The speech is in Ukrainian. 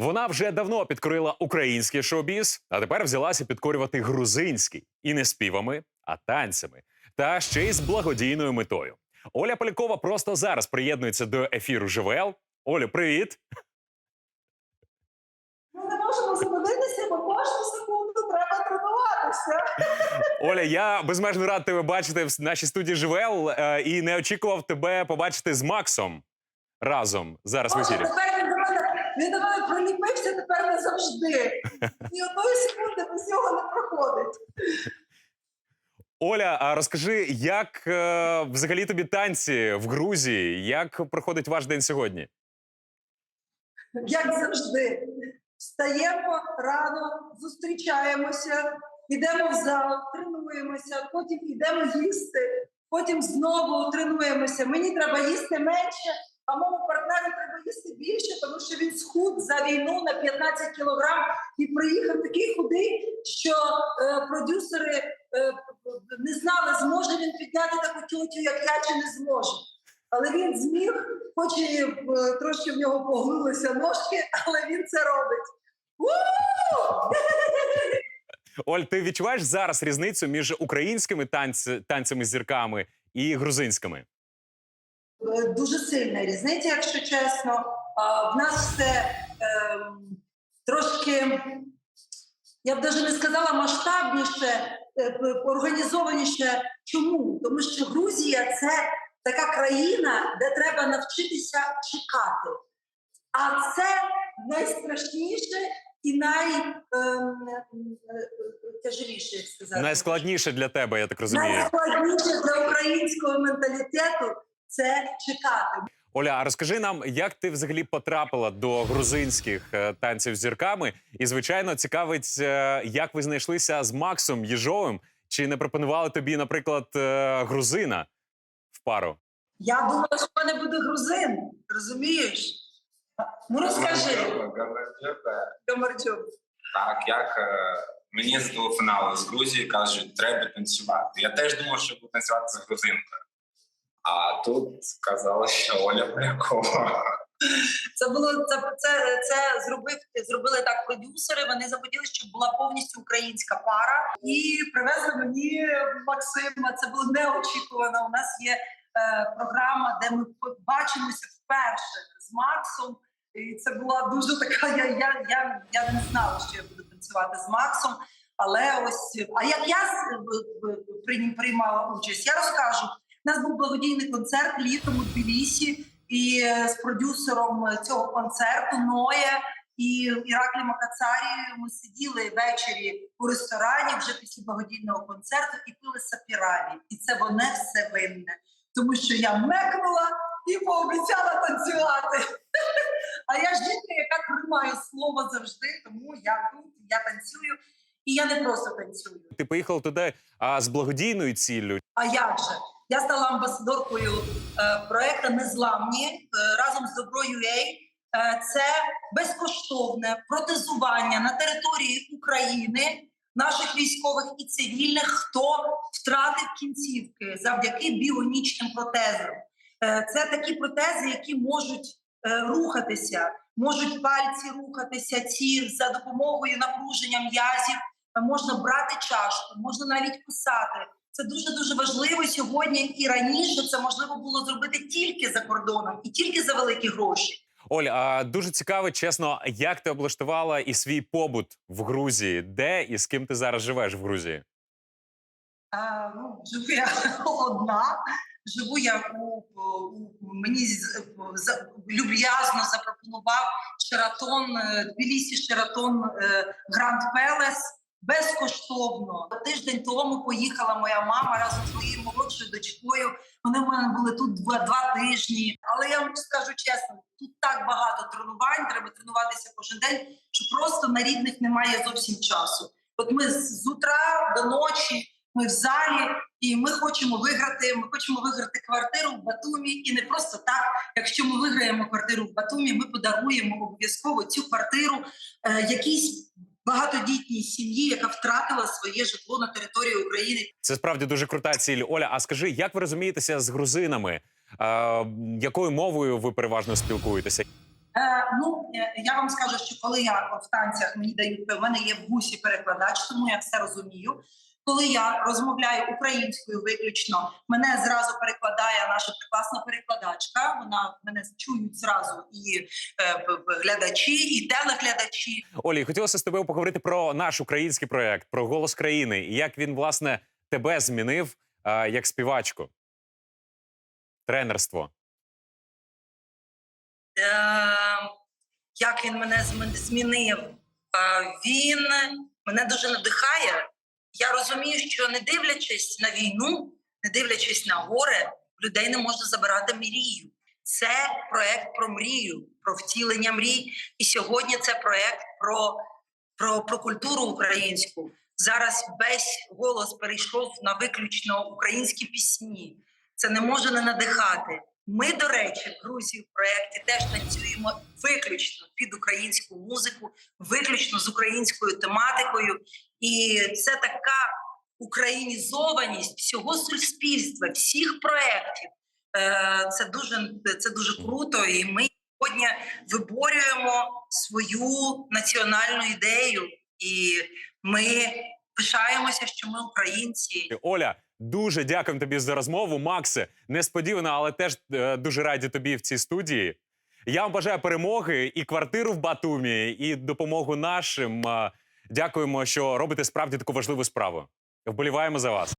Вона вже давно підкорила український шоу-біз, а тепер взялася підкорювати грузинський і не співами, а танцями, та ще й з благодійною метою. Оля Полякова просто зараз приєднується до ефіру ЖВЛ. Олю, привіт! Ми не можемо зупинитися, бо кожну секунду треба тренуватися. Оля, я безмежно рад тебе бачити в нашій студії ЖВЛ е, і не очікував тебе побачити з Максом разом зараз в ефірі. Він до мене приліпився тепер не завжди. Ні одної секунди без нього не проходить. Оля, а розкажи, як е, взагалі тобі танці в Грузії? Як проходить ваш день сьогодні? Як завжди. Встаємо рано, зустрічаємося, йдемо в зал, тренуємося, потім йдемо їсти, потім знову тренуємося. Мені треба їсти менше, а моєму партнеру треба їсти більше, тому що він схуд за війну на 15 кілограм і приїхав такий худий, що е, продюсери е, не знали, зможе він підняти таку тютю, як я, чи не зможе. Але він зміг, хоч і е, трошки в нього погнулися ножки, але він це робить. У! Оль, ти відчуваєш зараз різницю між українськими танцями зірками і грузинськими? Е, Дуже сильна різниця, якщо чесно. В нас все ем, трошки, я б навіть не сказала масштабніше, е, організованіше. Чому? Тому що Грузія це така країна, де треба навчитися чекати. А це найстрашніше і найтяжеліше, як сказати. Найскладніше для тебе, я так розумію. Найскладніше для українського менталітету це чекати. Оля, а розкажи нам, як ти взагалі потрапила до грузинських е, танців з зірками? І звичайно, цікавить, е, як ви знайшлися з Максом Єжовим? Чи не пропонували тобі, наприклад, е, грузина в пару? Я думала, що в мене буде грузин, розумієш? Ну розкажи, Гамарчук. Так, як мені зателефонували з Грузії, кажуть, треба танцювати. Я теж думав, що буду танцювати з грузинкою. А тут сказали, що Оля Полякова. Це було це, це, це зробив зробили так продюсери. Вони захотіли, щоб була повністю українська пара, і привезли мені Максима. Це було неочікувано. У нас є е, програма, де ми бачимося вперше з Максом. І це була дуже така. Я, я, я, я не знала, що я буду танцювати з Максом. Але ось а як я приймала участь, я розкажу. У нас був благодійний концерт літом у Тбілісі, і е, з продюсером цього концерту Ноя і Іраклі Макацарі ми сиділи ввечері у ресторані вже після благодійного концерту і пили сапіраві. І це вони все винне, тому що я мекнула і пообіцяла танцювати. А я жінка, яка тримає слово завжди, тому я тут, я танцюю, і я не просто танцюю. Ти поїхала туди а, з благодійною ціллю. А як же? Я стала амбасадоркою е, проекту Незламні е, разом з Добро.UA. Е, це безкоштовне протезування на території України наших військових і цивільних, хто втратив кінцівки завдяки біонічним протезам. Е, це такі протези, які можуть е, рухатися, можуть пальці рухатися, ці за допомогою напруження м'язів. Можна брати чашку, можна навіть писати. Це дуже дуже важливо сьогодні і раніше це можливо було зробити тільки за кордоном і тільки за великі гроші. Оль, а дуже цікаво, чесно, як ти облаштувала і свій побут в Грузії? Де і з ким ти зараз живеш в Грузії? А, ну, живу я одна. Живу я у, у мені за- люб'язно запропонував Шератон е, Тбілісі Шератон е, Гранд Пелес безкоштовно. Тиждень тому поїхала моя мама разом з моєю молодшою дочкою. Вони в мене були тут два, два тижні. Але я вам скажу чесно, тут так багато тренувань, треба тренуватися кожен день, що просто на рідних немає зовсім часу. От ми з утра до ночі. Ми в залі, і ми хочемо виграти. Ми хочемо виграти квартиру в Батумі, і не просто так. Якщо ми виграємо квартиру в Батумі, ми подаруємо обов'язково цю квартиру е, якійсь багатодітній сім'ї, яка втратила своє житло на території України. Це справді дуже крута ціль. Оля, а скажи, як ви розумієтеся з грузинами? Е, якою мовою ви переважно спілкуєтеся? Е, ну е, я вам скажу, що коли я в танцях мені дають, в мене є в гусі перекладач, тому я все розумію. Коли я розмовляю українською виключно, мене зразу перекладає наша прекрасна перекладачка. Вона мене чують зразу і е, глядачі, і телеглядачі. Олі, хотілося з тобою поговорити про наш український проект, про голос країни, і як він власне тебе змінив а, як співачку. Тренерство. Е, як він мене змінив. Е, він мене дуже надихає. Я розумію, що не дивлячись на війну, не дивлячись на горе, людей не можна забирати мрію. Це проект про мрію, про втілення мрій. І сьогодні це проект про, про, про культуру українську. Зараз весь голос перейшов на виключно українські пісні. Це не може не надихати. Ми, до речі, в Грузії в проєкті теж танцюємо виключно під українську музику, виключно з українською тематикою. І це така українізованість всього суспільства, всіх проєктів. Е, Це дуже це дуже круто. І ми сьогодні виборюємо свою національну ідею, і ми пишаємося, що ми українці. Оля, дуже дякуємо тобі за розмову. Максе, несподівано, але теж е, дуже раді тобі в цій студії. Я вам бажаю перемоги і квартиру в Батумі, і допомогу нашим. Дякуємо, що робите справді таку важливу справу. Вболіваємо за вас.